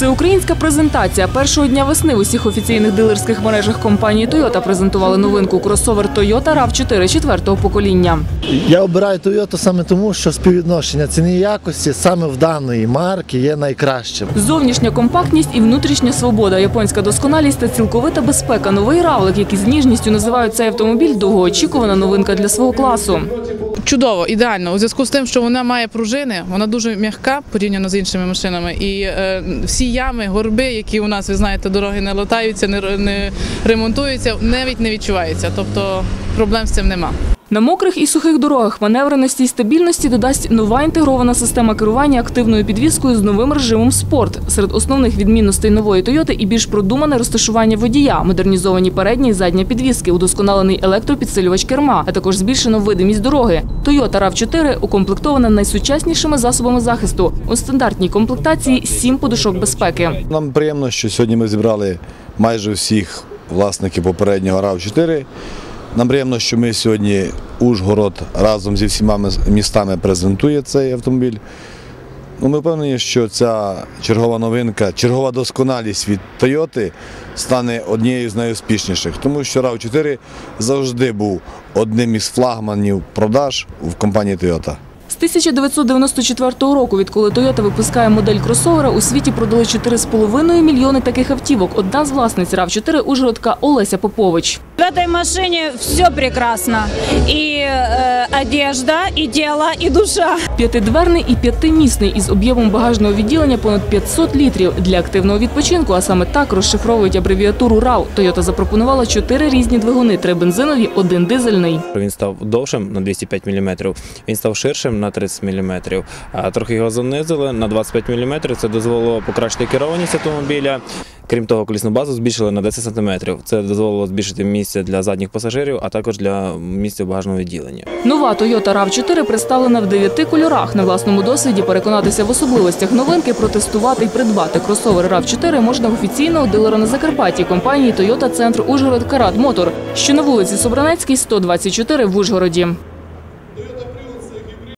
Всеукраїнська презентація першого дня весни в усіх офіційних дилерських мережах компанії Toyota презентували новинку кросовер Toyota RAV4 четвертого покоління. Я обираю Toyota саме тому, що співвідношення ціни і якості саме в даної марки є найкращим. Зовнішня компактність і внутрішня свобода, японська досконалість та цілковита безпека. Новий равлик, який з ніжністю називають цей автомобіль, довгоочікувана новинка для свого класу. Чудово, ідеально. У зв'язку з тим, що вона має пружини, вона дуже м'яка порівняно з іншими машинами. І е, всі ями, горби, які у нас, ви знаєте, дороги не латаються, не, не ремонтуються, навіть не відчуваються. Тобто проблем з цим нема. На мокрих і сухих дорогах маневреності і стабільності додасть нова інтегрована система керування активною підвіскою з новим режимом спорт. Серед основних відмінностей нової Тойоти і більш продумане розташування водія, модернізовані передня і задня підвіски, удосконалений електропідсилювач керма, а також збільшено видимість дороги. Toyota RAV4 укомплектована найсучаснішими засобами захисту. У стандартній комплектації сім подушок безпеки. Нам приємно, що сьогодні ми зібрали майже всіх власників попереднього RAV4. Нам приємно, що ми сьогодні Ужгород разом зі всіма містами презентує цей автомобіль. Ну, ми впевнені, що ця чергова новинка, чергова досконалість від Toyota стане однією з найуспішніших, тому що RAV4 завжди був одним із флагманів продаж в компанії Toyota. З 1994 року, відколи Toyota випускає модель кросовера, у світі продали 4,5 мільйони таких автівок. Одна з власниць RAV4 – ужгородка Олеся Попович. В этой машине все прекрасно. И э, одежда, и тело, и душа. П'ятидверний і п'ятимісний із об'ємом багажного відділення понад 500 літрів для активного відпочинку. А саме так розшифровують абревіатуру RAV. Toyota запропонувала чотири різні двигуни: три бензинові, один дизельний. Він став довшим на 205 мм, він став ширшим на 30 мм, трохи його занизили на 25 мм. Це дозволило покращити керованість автомобіля. Крім того, колісну базу збільшили на 10 см. Це дозволило збільшити місце для задніх пасажирів, а також для місця багажного відділення. Нова Toyota RAV4 представлена в дев'яти кольорах. На власному досвіді переконатися в особливостях новинки, протестувати і придбати кросовер RAV4 можна в офіційного дилера на Закарпатті компанії Toyota Центр Ужгород Карат Мотор, що на вулиці Собранецькій, 124 в Ужгороді.